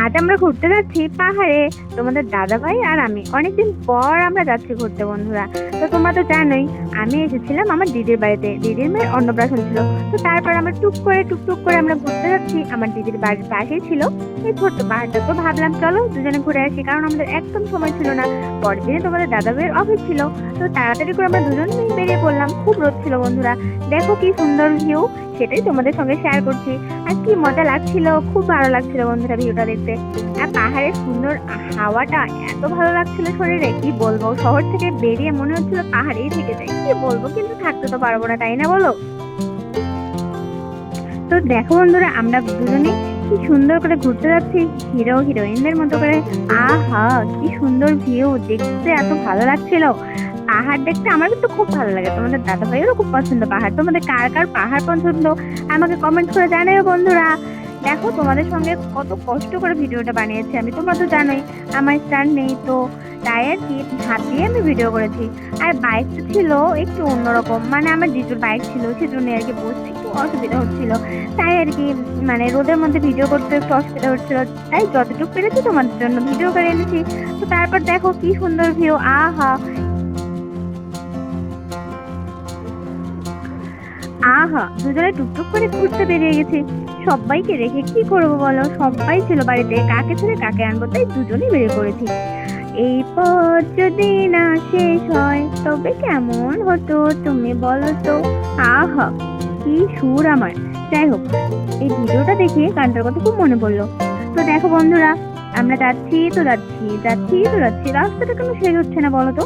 আজ আমরা ঘুরতে যাচ্ছি পাহাড়ে। তোমাদের দাদা ভাই আর আমি। অনেকদিন পর আমরা যাচ্ছি ঘুরতে, বন্ধুরা। তো তোমরা তো জানোই, আমি এসেছিলাম আমার দিদির বাড়িতে। দিদির মেয়ের অন্নপ্রাশন ছিল। তো তারপর আমরা টুক করে টুকটুক করে আমরা ঘুরতে যাচ্ছি। আমার দিদির বাড়ির পাশেই ছিল। এই ছোট্ট পাহাড়টা। তো ভাবলাম, চলো দুজনে ঘুরে আসি। কারণ আমাদের একদম সময় ছিল না। পরের দিনে তোমাদের দাদা ভাইয়ের অফিস ছিল। তো তাড়াতাড়ি করে আমরা দুজন বেরিয়ে পড়লাম। খুব রোদ ছিল, বন্ধুরা। দেখো কি সুন্দর ভিউ সেটাই তোমাদের সঙ্গে শেয়ার করছি। আর কি মজা লাগছিল। খুব ভালো লাগছিল, বন্ধুরা ভিউটা দেখতে। আর পাহাড়ের সুন্দর হাওয়াটা এত ভালো লাগছিল শরীরে, কি বলব? শহর থেকে বেরিয়ে মনে হচ্ছিল পাহাড়েই থেকে যাই কি বলব? কিন্তু থাকতে তো পারব না, তাই না বলো? তো দেখো বন্ধুরা, আমরা দুজনে কি সুন্দর করে ঘুরতে যাচ্ছি, হিরো, হিরোইনদের মতো করে। আহা, কি সুন্দর ভিউ দেখতে এত ভালো লাগছিল। পাহাড় দেখতে আমার কিন্তু খুব ভালো লাগে। তোমাদের দাদা ভাইয়েরও খুব পছন্দ পাহাড়। তোমাদের কার কার পাহাড় পছন্দ? আমাকে কমেন্ট করে জানাও বন্ধুরা। দেখো, তোমাদের সঙ্গে কত কষ্ট করে ভিডিওটা বানিয়েছি, আমি তোমরা তো জানোই, আমার স্ট্যান্ড নেই তো, তাই আর কি হাত দিয়ে আমি ভিডিও করেছি। আর বাইকটা ছিল একটু অন্যরকম মানে আমার জিজুর বাইক ছিল, সেজন্য আর কি বসতে একটু অসুবিধা হচ্ছিল। তাই আর কি মানে রোদের মধ্যে ভিডিও করতে একটু অসুবিধা হচ্ছিল, তাই যতটুকু পেরেছি তোমাদের জন্য ভিডিও করে এনেছি। তো তারপর দেখো কি সুন্দর ভিউ আহা! আহা, দুজনে টুকটুক করে ঘুরতে বেরিয়ে গেছি। সবাইকে রেখে কি করব বলো? সবাই ছিল বাড়িতে, কাকে ছেড়ে কাকে আনব তাই দুজনেই বেরিয়ে পড়েছি। এই পথ যদি না শেষ হয়, তবে কেমন হতো তুমি বলো তো? আহা, কি সুর আমার। যাই হোক, এই ভিডিওটা দেখে গানটার কথা খুব মনে পড়ল। তো দেখো বন্ধুরা, আমরা যাচ্ছি তো যাচ্ছি যাচ্ছি তো যাচ্ছি। রাস্তাটা কেন শেষ হচ্ছে না বলো তো?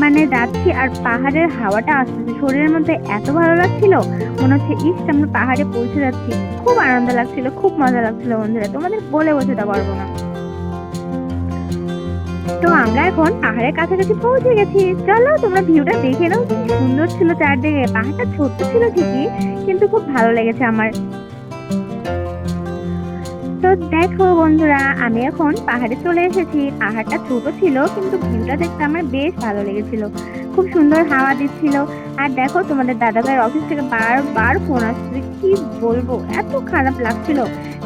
মানে যাচ্ছি আর পাহাড়ের হাওয়াটা আসতেছে। শরীরের মধ্যে এত ভালো লাগছিল, মনে হচ্ছে, ইস, আমরা পাহাড়ে পৌঁছে যাচ্ছি। খুব আনন্দ লাগছিল, খুব মজা লাগছিল বন্ধুরা। তোমাদের বলে বোঝাতে পারব না। তো আমরা এখন পাহাড়ের কাছাকাছি পৌঁছে গেছি। চলো, তোমরা ভিউটা দেখে নাও, কি সুন্দর ছিল চারদিকে। পাহাড়টা ছোট্ট ছিল ঠিকই, কিন্তু খুব ভালো লেগেছে আমার। তো দেখো বন্ধুরা, আমি এখন পাহাড়ে চলে এসেছি। পাহাড়টা ছোট ছিল, কিন্তু ভিউটা দেখতে আমার বেশ ভালো লেগেছিল। খুব সুন্দর হাওয়া দিচ্ছিল। আর দেখো, তোমাদের দাদা ভাইয়ের অফিস থেকে বারবার ফোন আসছে। কি বলব, এত খারাপ লাগছিল।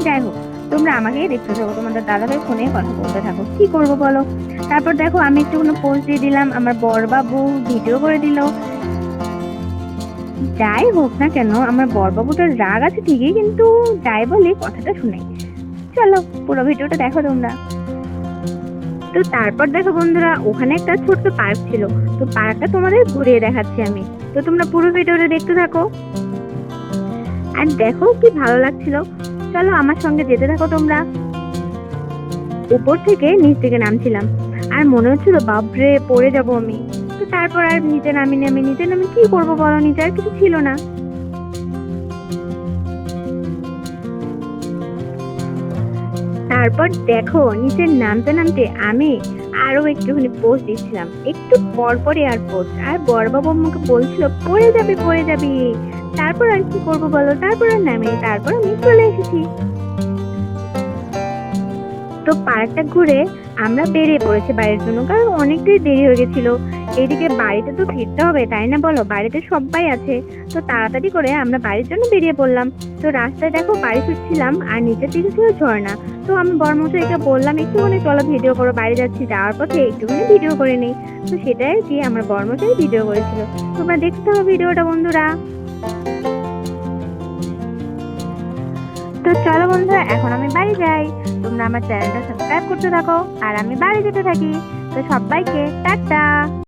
যাই হোক, তোমরা আমাকেই দেখতে থাকো, তোমাদের দাদা ভাই ফোনে কথা বলতে থাকো। কি করব বলো? তারপর দেখো, আমি একটু কোনো পোস্ট দিয়ে দিলাম, আমার বড়বাবু ভিডিও করে দিল। যাই হোক না কেন, আমার বড়বাবুটার রাগ আছে ঠিকই, কিন্তু যাই বলি, কথাটা শুনে। চলো, পুরো ভিডিওটা দেখো তোমরা। তো তারপর দেখো বন্ধুরা, ওখানে একটা ছোট্ট পার্ক ছিল। তো পার্কটা তোমাদের ঘুরিয়ে দেখাচ্ছি আমি। তো তোমরা পুরো ভিডিওটা দেখতে থাকো। আর দেখো কি ভালো লাগছিল। চলো আমার সঙ্গে যেতে থাকো তোমরা। উপর থেকে নিচ থেকে নামছিলাম। আর মনে হচ্ছিল, বাপরে, পড়ে যাব আমি। তো তারপর আর নিচে নামি নামি নিচে নামি কি করব বলো? নিচে আর কিছু ছিল না। তারপর দেখো নিচের নামতে নামতে আমি আরও একটুখানি পোস্ট দিচ্ছিলাম। একটু পর পরে আর পোস্ট আর বড় বড়বাবু আমাকে বলছিল, পড়ে যাবে, পড়ে যাবি। তারপর আর কি করব বলো? তারপর আর নামে তারপর আমি চলে এসেছি। তো পার্কটা ঘুরে আমরা বেরিয়ে পড়েছি বাড়ির জন্য, কারণ অনেকটাই দেরি হয়ে গেছিল। এইদিকে বাড়িতে তো ফিরতে হবে, তাই না বলো? বাড়িতে সবাই আছে, তো তাড়াতাড়ি করে আমরা বাড়ির জন্য বেরিয়ে পড়লাম। তো রাস্তায় দেখো বাড়ি ফিরছিলাম, আর নিচের দিকে ছিল ঝর্ণা। তো আমি বর্মশাইকে বললাম, একটুখানি চলো ভিডিও করো, বাড়ি যাচ্ছি। যাওয়ার পথে একটুখানি ভিডিও করে নেই। তো সেটাই আর কি, আমার বর্মশাই ভিডিও করেছিল। তোমরা দেখতে হবে ভিডিওটা, বন্ধুরা। তো চলো বন্ধুরা, এখন আমি বাড়ি যাই। তোমরা আমার চ্যানেলটা সাবস্ক্রাইব করতে থাকো, আর আমি বাড়ি যেতে থাকি। তো সবাইকে টাটা।